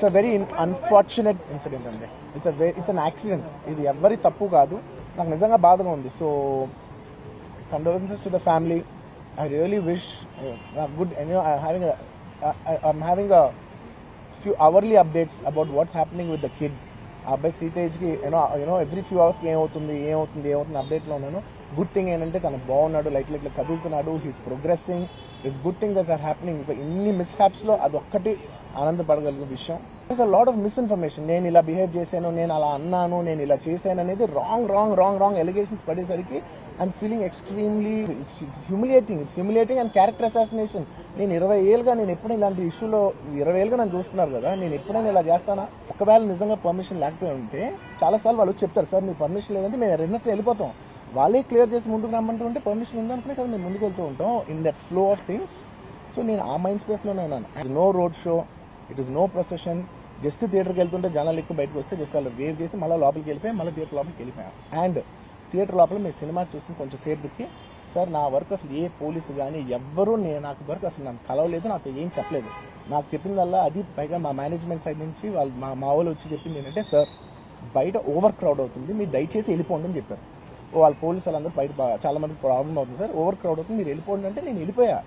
It's a very unfortunate incident అండి. It's a it's an accident ఇది ఎవరి తప్పు కాదు. నాకు నిజంగా బాధగా ఉంది. So condolences to the family I really wish good having I'm having a few hourly updates about what's happening with the kid ఆ అబ్బాయి సీతేజ్కి you know you know every few అవర్స్కి ఏమవుతుంది ఏమవుతుంది ఏమవుతుంది అప్డేట్లో ఉన్నాను గుడ్ థింగ్ ఏంటంటే తను బాగున్నాడు లైట్ లైట్లో కదులుతున్నాడు he's progressing is good thing thus are happening ఇంకా ఇన్ని మిస్ హ్యాప్స్లో అది ఒక్కటి ఆనందపడగలిగే విషయం. Is a lot of misinformation నేను ఇలా బిహేవ్ చేశాను నేను అలా అన్నాను నేను ఇలా చేశాను అనేది wrong wrong wrong wrong allegations పడేసరికి I'm feeling extremely humiliating it's humiliating and character assassination నేను ఇరవై ఏళ్ళుగా నేను ఎప్పుడు ఇలాంటి ఇష్యూలో ఇరవై ఏళ్ళుగా నన్ను చూస్తున్నారు కదా నేను ఎప్పుడైనా ఇలా చేస్తానా? ఒకవేళ నిజంగా పర్మిషన్ లేకపోయి ఉంటే చాలాసార్లు వాళ్ళు చెప్తారు సార్ మీ పర్మిషన్ లేదంటే మేము రెండట్లు వెళ్ళిపోతాం. వాళ్ళే క్లియర్ చేసి ముందుకు రమ్మంటుంటే పర్మిషన్ ఉందనుకునే కదా నేను ముందుకు వెళ్తూ ఉంటాం in that flow of things so నేను ఆ మైండ్ స్పేస్లోనే ఉన్నాను. No road show it is no procession just థియేటర్కి వెళ్తుంటే జనాలు ఎక్కువ బయటకు వస్తే జస్ట్ వాళ్ళు వేవ్ చేసి మళ్ళీ లోపలికి వెళ్ళిపోయి మళ్ళీ థియేటర్ లోపలికి వెళ్ళిపోయాం. అండ్ థియేటర్ లోపల మీరు సినిమా చూసిన కొంచెం సేపటికి సార్ నా వర్క్ అసలు ఏ పోలీసు కానీ ఎవ్వరూ నేను నాకు వర్క్ అసలు నాకు కలవలేదు నాకు ఏం చెప్పలేదు. నాకు చెప్పిందల్లా అది పైగా మా మేనేజ్మెంట్ సైడ్ నుంచి వాళ్ళు మా మా వాళ్ళు వచ్చి చెప్పింది ఏంటంటే సార్ బయట ఓవర్ క్రౌడ్ అవుతుంది మీరు దయచేసి వెళ్ళిపోండి అని చెప్పారు. వాళ్ళ పోలీసు వాళ్ళందరూ బయట చాలా మందికి ప్రాబ్లం అవుతుంది సార్. ఓవర్ క్రౌడ్ అవుతుంది. మీరు వెళ్ళిపోండి అంటే నేను వెళ్ళిపోయా.